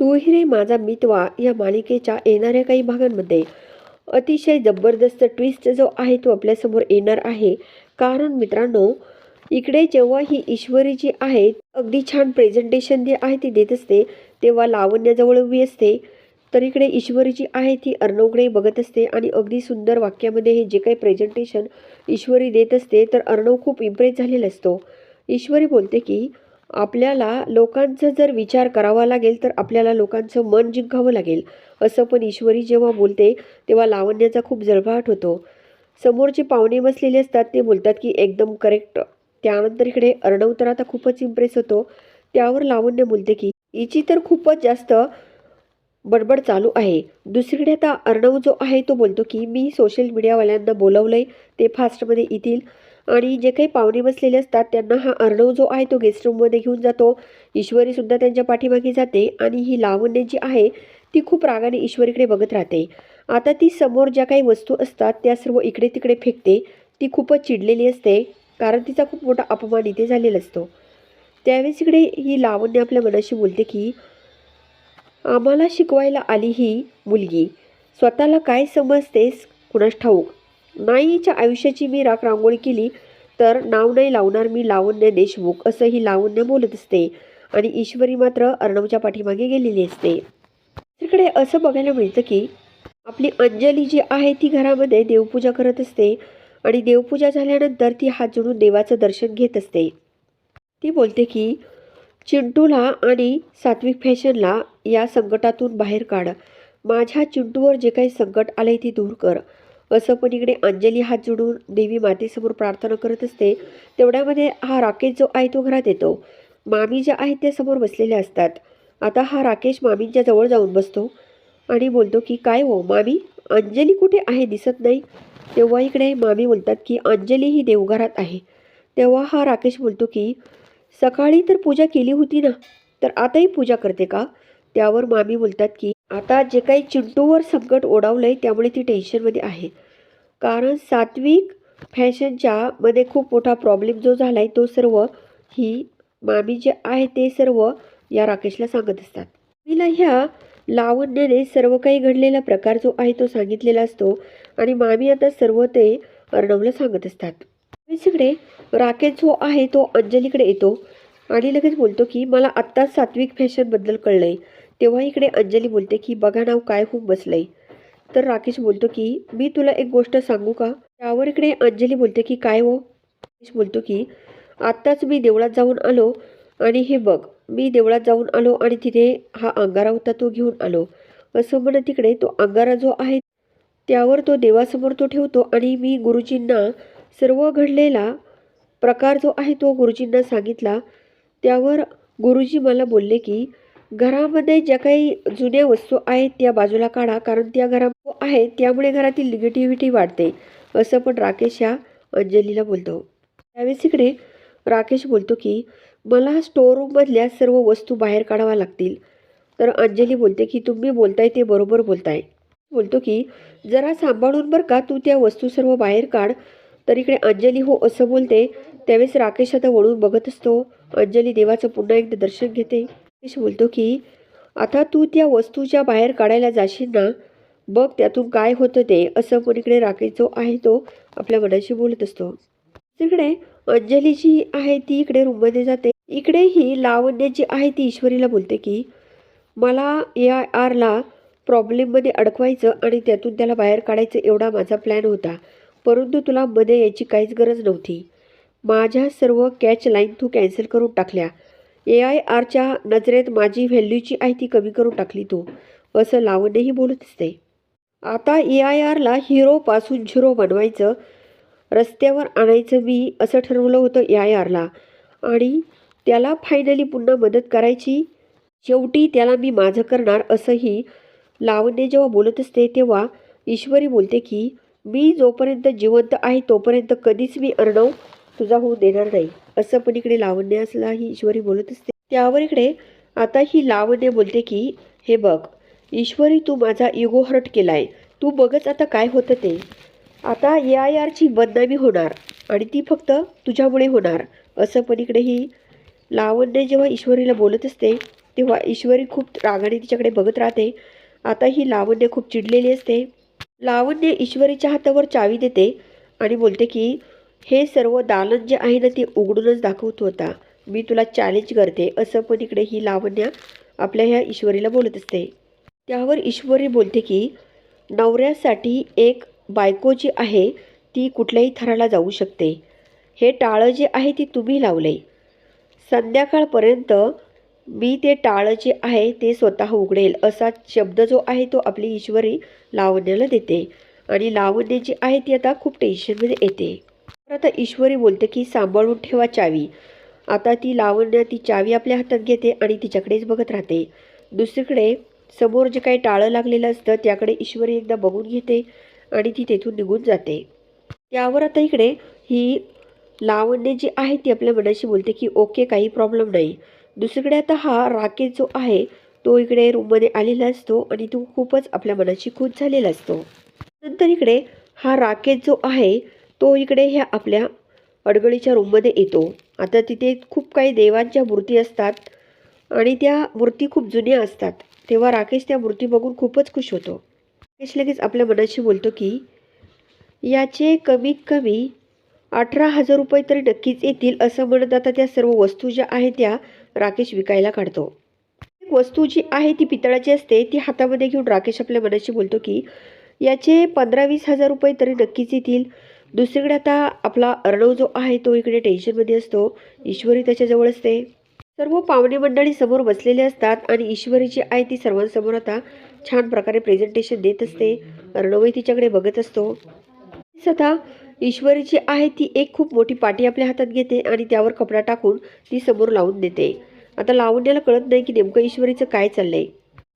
तू रे माझा मितवा या मालिकेच्या येणाऱ्या काही भागांमध्ये अतिशय जबरदस्त ट्विस्ट जो आहे तो आपल्यासमोर येणार आहे. कारण मित्रांनो इकडे जेव्हा ही ईश्वरी जी आहे अगदी छान प्रेझेंटेशन जे आहे ती देत असते तेव्हा लावण्याजवळ उभी असते. तर इकडे ईश्वरी जी आहे ती अर्णवकडे बघत असते आणि अगदी सुंदर वाक्यामध्ये हे जे काही प्रेझेंटेशन ईश्वरी देत असते तर अर्णव खूप इम्प्रेस झालेला असतो. ईश्वरी बोलते की आपल्याला लोकांचा जर विचार करावा लागेल तर आपल्याला लोकांचं मन जिंकावं लागेल. असं पण ईश्वरी जेव्हा बोलते तेव्हा लावण्याचा खूप जळभाट होतो. समोर जे पाहुणे बसलेले असतात ते बोलतात की एकदम करेक्ट त्यानंतर इकडे अर्णव तर आता खूपच इम्प्रेस होतो. त्यावर लावण्य बोलते की हिची तर खूपच जास्त बडबड चालू आहे. दुसरीकडे आता अर्णव जो आहे तो बोलतो की मी सोशल मीडियावाल्यांना बोलवलं आहे ते फास्टमध्ये येतील. आणि जे काही पाहुणे बसलेले असतात त्यांना हा अर्णव जो आहे तो गेस्ट रूममध्ये घेऊन जातो. ईश्वरीसुद्धा त्यांच्या पाठीमागे जाते आणि ही लावण्य जी आहे ती खूप रागाने ईश्वरीकडे बघत राहते. आता ती समोर ज्या काही वस्तू असतात त्या सर्व इकडे तिकडे फेकते. ती खूपच चिडलेली असते कारण तिचा खूप मोठा अपमान इथे झालेला असतो. त्यावेळेस इकडे ही लावण्य आपल्या मनाशी बोलते की आम्हाला शिकवायला आली ही मुलगी. स्वतःला काय समजतेस? कुणास ठाऊक? नाहीच्या आयुष्याची मी राख रांगोळी केली तर नाव नाही लावणार मी लावण्य देशमुख असं ही लावण्य बोलत असते. आणि ईश्वरी मात्र अर्णवच्या पाठीमागे गेलेली असते. तिकडे असं बघायला मिळतं की आपली अंजली जी आहे ती घरामध्ये देवपूजा करत असते. आणि देवपूजा झाल्यानंतर ती हात जोडून देवाचं दर्शन घेत असते. ती बोलते की चिंटूला आणि सात्विक फॅशनला या संकटातून बाहेर काढ. माझ्या चिंटूवर जे काही संकट आले ते दूर कर. असं पण इकडे अंजली हात जोडून देवी मातेसमोर प्रार्थना करत असते तेवढ्यामध्ये हा राकेश जो आहे तो घरात येतो. मामी ज्या आहेत त्या समोर बसलेल्या असतात. आता हा राकेश मामींच्या जवळ जाऊन बसतो आणि बोलतो की काय हो मामी? अंजली कुठे आहे? दिसत नाही. तेव्हा इकडे मामी बोलतात की अंजली ही देवघरात आहे. तेव्हा हा राकेश बोलतो की सकाळी तर पूजा केली होती ना तर आताही पूजा करते का? त्यावर मामी बोलतात की आता जे काही चिंटूवर संकट ओढावलंय त्यामुळे ती टेन्शनमध्ये आहे. कारण सात्विक फॅशनच्या मध्ये खूप मोठा प्रॉब्लेम जो झाला आहे तो सर्व ही मामी जे आहे ते सर्व या राकेशला सांगत असतात. मामीला ह्या लावण्याने सर्व काही घडलेला प्रकार जो आहे तो सांगितलेला असतो आणि मामी आता सर्व ते अर्णवला सांगत असतात. सगळे राकेश जो आहे तो अंजलीकडे येतो आणि लगेच बोलतो की मला आत्ताच सात्विक फॅशनबद्दल कळलंय. तेव्हा इकडे अंजली बोलते की बघा नाव काय होऊन बसलंय. तर राकेश बोलतो की मी तुला एक गोष्ट सांगू का? त्यावर इकडे अंजली बोलते की काय हो? राकेश बोलतो की आत्ताच मी देवळात जाऊन आलो आणि हे बघ मी देवळात जाऊन आलो आणि तिथे हा अंगारा होता तो घेऊन आलो. असं म्हणत तिकडे तो अंगारा जो आहे त्यावर तो देवासमोर तो ठेवतो आणि मी गुरुजींना सर्व घडलेला प्रकार जो आहे तो गुरुजींना सांगितला. त्यावर गुरुजी मला बोलले की घरामध्ये ज्या काही जुन्या वस्तू आहेत त्या बाजूला काढा कारण त्या घरा आहेत त्यामुळे घरातील निगेटिव्हिटी वाढते असं पण राकेश या अंजलीला बोलतो. त्यावेळेस इकडे राकेश बोलतो की मला स्टोर रूममधल्या सर्व वस्तू बाहेर काढाव्या लागतील. तर अंजली बोलते की तुम्ही बोलताय ते बरोबर बोलताय. बोलतो की जरा सांभाळून बरं का तू त्या वस्तू सर्व बाहेर काढ. तर इकडे अंजली हो असं बोलते. त्यावेळेस राकेश आता वळून बघत असतो. अंजली देवाचं पुन्हा एकदा दर्शन घेते. राकेश बोलतो की आता तू त्या वस्तूच्या बाहेर काढायला जाशील ना बघ त्यातून काय होतं ते. असं पण इकडे राकेश जो आहे तो आपल्या मनाशी बोलत असतो. तिकडे अंजली जी आहे ती इकडे रूममध्ये जाते. इकडे ही लावण्य जी आहे ती ईश्वरीला बोलते की मला ए आय आरला प्रॉब्लेममध्ये अडकवायचं आणि त्यातून त्याला बाहेर काढायचं एवढा माझा प्लॅन होता. परंतु तुला मध्ये यायची काहीच गरज नव्हती. माझ्या सर्व कॅच लाईन तू कॅन्सल करून टाकल्या. ए आय आरच्या नजरेत माझी व्हॅल्यूची आहे ती कमी करून टाकली तू. असं लावण्यही बोलत असते. आता ए आय आरला हिरोपासून झिरो बनवायचं रस्त्यावर आणायचं मी असं ठरवलं होतं ए आय आरला आणि त्याला फायनली पुन्हा मदत करायची. शेवटी त्याला मी माझं करणार असंही लावण्य जेव्हा बोलत असते तेव्हा ईश्वरी बोलते की मी जोपर्यंत जिवंत आहे तोपर्यंत कधीच मी अर्णव तुझा होऊ देणार नाही. असं पण इकडे लावण्य असला ही ईश्वरी बोलत असते. त्यावर इकडे आता ही लावण्य बोलते की हे बघ ईश्वरी तू माझा इगो हर्ट केलाय. तू बघच आता काय होतं ते. आता ए आय आरची बदनामी होणार आणि ती फक्त तुझ्यामुळे होणार. असं पण इकडे ही लावण्य जेव्हा ईश्वरीला बोलत असते तेव्हा ईश्वरी खूप रागाने तिच्याकडे बघत राहते. आता ही लावण्य खूप चिडलेली असते. लावण्य ईश्वरीच्या हातावर चावी देते आणि बोलते की हे सर्व दालन जे आहे ना ते उघडूनच दाखवतो होता. मी तुला चॅलेंज करते. असं पण इकडे ही लावण्य आपल्या ह्या ईश्वरीला बोलत असते. त्यावर ईश्वरी बोलते की नवऱ्यासाठी एक बायको जी आहे ती कुठल्याही थराला जाऊ शकते. हे टाळं जे आहे ती तुम्ही लावले. संध्याकाळपर्यंत मी ते टाळं जे आहे ते स्वतः उघडेल. असा शब्द जो आहे तो आपली ईश्वरी लावण्याला देते. आणि लावण्य जी आहे ती आता खूप टेन्शनमध्ये येते. तर आता ईश्वरी बोलते की सांभाळून ठेवा चावी. आता ती लावण्य ती चावी आपल्या हातात घेते आणि तिच्याकडेच बघत राहते. दुसरीकडे समोर जे काही टाळं लागलेलं असतं त्याकडे ईश्वरी एकदा बघून घेते आणि ती तेथून निघून जाते. त्यावर आता इकडे ही लावण्य जी आहे ती आपल्या मनाशी बोलते की ओके काही प्रॉब्लेम नाही. दुसरीकडे आता हा राकेश जो आहे तो इकडे रूममध्ये आलेला असतो आणि तो खूपच आपल्या मनाशी खुश झालेला असतो. नंतर इकडे हा राकेश जो आहे तो इकडे ह्या आपल्या अडगळीच्या रूममध्ये येतो. आता तिथे खूप काही देवांच्या मूर्ती असतात आणि त्या मूर्ती खूप जुन्या असतात. तेव्हा राकेश त्या मूर्ती बघून खूपच खुश होतो. राकेश लगेच आपल्या मनाशी बोलतो की याचे कमीत कमी अठरा हजार रुपये तरी नक्कीच येतील असं म्हणत आता त्या सर्व वस्तू ज्या आहेत त्या राकेश विकायला काढतो. एक वस्तू जी आहे ती पितळाची असते ती हातामध्ये घेऊन राकेश आपल्या मनाशी बोलतो की याचे पंधरा वीस हजार रुपये तरी नक्कीच येतील. दुसरीकडे आता आपला अर्णव जो आहे तो इकडे टेन्शनमध्ये असतो. ईश्वरी त्याच्याजवळ असते. सर्व पाहुणे मंडळी समोर बसलेले असतात आणि ईश्वरीची आई आहे ती सर्वांसमोर आता छान प्रकारे प्रेझेंटेशन देत असते. अर्णवही तिच्याकडे बघत असतो. स्वतः ईश्वरीची आहे ती एक खूप मोठी पाटी आपल्या हातात घेते आणि त्यावर कपडा टाकून ती समोर लावून देते. आता लावण्याला कळत नाही की नेमकं ईश्वरीचं काय चाललंय.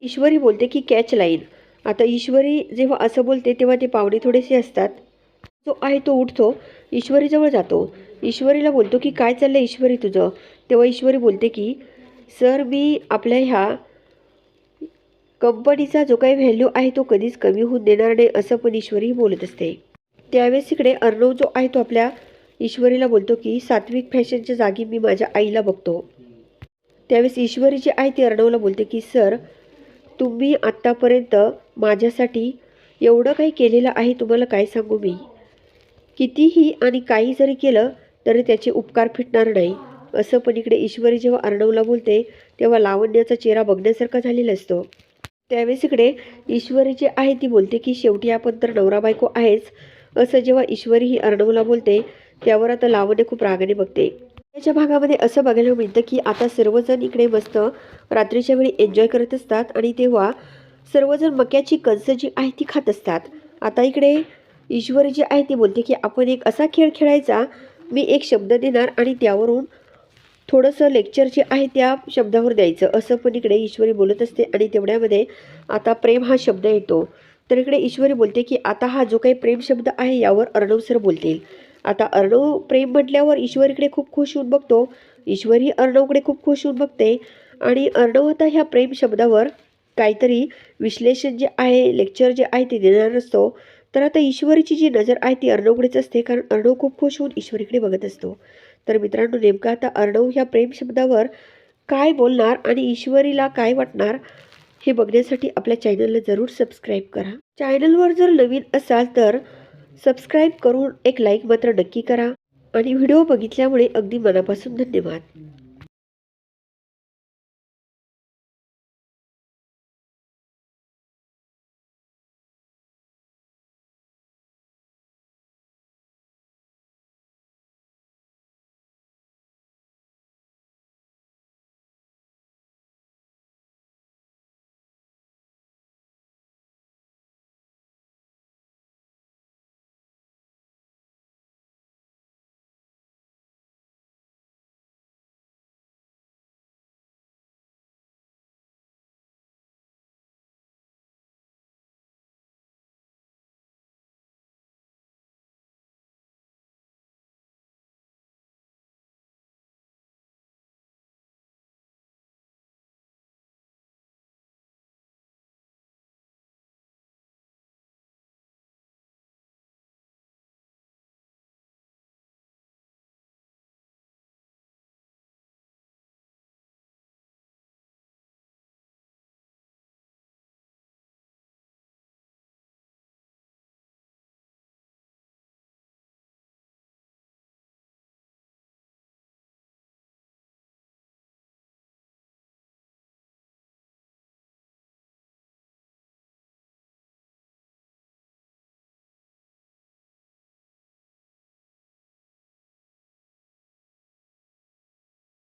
ईश्वरी बोलते की कॅच लाईन आता ईश्वरी जेव्हा असं बोलते तेव्हा ते पाहुणे थोडेसे असतात जो आहे तो उठतो. ईश्वरीजवळ जातो. ईश्वरीला बोलतो की काय चाललं ईश्वरी तुझं? तेव्हा ईश्वरी बोलते की सर मी आपल्या ह्या कंपनीचा जो काही व्हॅल्यू आहे तो कधीच कमी होऊन देणार नाही असं पण ईश्वरी बोलत असते. त्यावेळेस इकडे अर्णव जो आहे तो आपल्या ईश्वरीला बोलतो की सात्विक फॅशनच्या जागी मी माझ्या आईला बघतो. त्यावेळेस ईश्वरी जी आहे ती अर्णवला बोलते की सर तुम्ही आत्तापर्यंत माझ्यासाठी एवढं काही केलेलं आहे तुम्हाला काय सांगू मी? कितीही आणि काही जरी केलं तरी त्याचे उपकार फिटणार नाही. असं पण इकडे ईश्वरी जेव्हा अर्णवला बोलते तेव्हा लावण्याचा चेहरा बघण्यासारखा झालेला असतो. त्यावेळेस इकडे ईश्वरी जी आहे ती बोलते की शेवटी आपण तर नवरा बायको आहेच. असं जेव्हा ईश्वरी ही अर्णवला बोलते त्यावर आता लावण्य खूप रागाने बघते. त्याच्या भागामध्ये असं बघायला मिळतं की आता सर्वजण इकडे मस्त रात्रीच्या वेळी एन्जॉय करत असतात आणि तेव्हा सर्वजण मक्याची कंस जी आहे ती खात असतात. आता इकडे ईश्वरी जी आहे ती बोलते की आपण एक असा खेळ खेळायचा मी एक शब्द देणार आणि त्यावरून थोडंसं लेक्चर जे आहे त्या शब्दावर द्यायचं. असं पण इकडे ईश्वरी बोलत असते आणि तेवढ्यामध्ये आता प्रेम हा शब्द येतो. तर इकडे ईश्वरी बोलते की आता हा जो काही प्रेम शब्द आहे यावर अर्णव सर बोलतील. आता अर्णव प्रेम म्हटल्यावर ईश्वरीकडे खूप खुश होऊन बघतो. ईश्वरी अर्णवकडे खूप खुश होऊन बघते. आणि अर्णव आता ह्या प्रेम शब्दावर काहीतरी विश्लेषण जे आहे लेक्चर जे आहे ते देणार असतो. तर आता ईश्वरीची जी नजर आहे ती अर्णवकडेच असते. कारण अर्णव खूप खुश होऊन ईश्वरीकडे बघत असतो. तर मित्रांनो नेमका आता अर्णव ह्या प्रेम शब्दावर काय बोलणार आणि ईश्वरीला काय वाटणार हे बघण्यासाठी आपल्या चॅनलला जरूर सबस्क्राईब करा. चॅनलवर जर नवीन असाल तर सबस्क्राईब करून एक लाईक मात्र नक्की करा. आणि व्हिडिओ बघितल्यामुळे अगदी मनापासून धन्यवाद.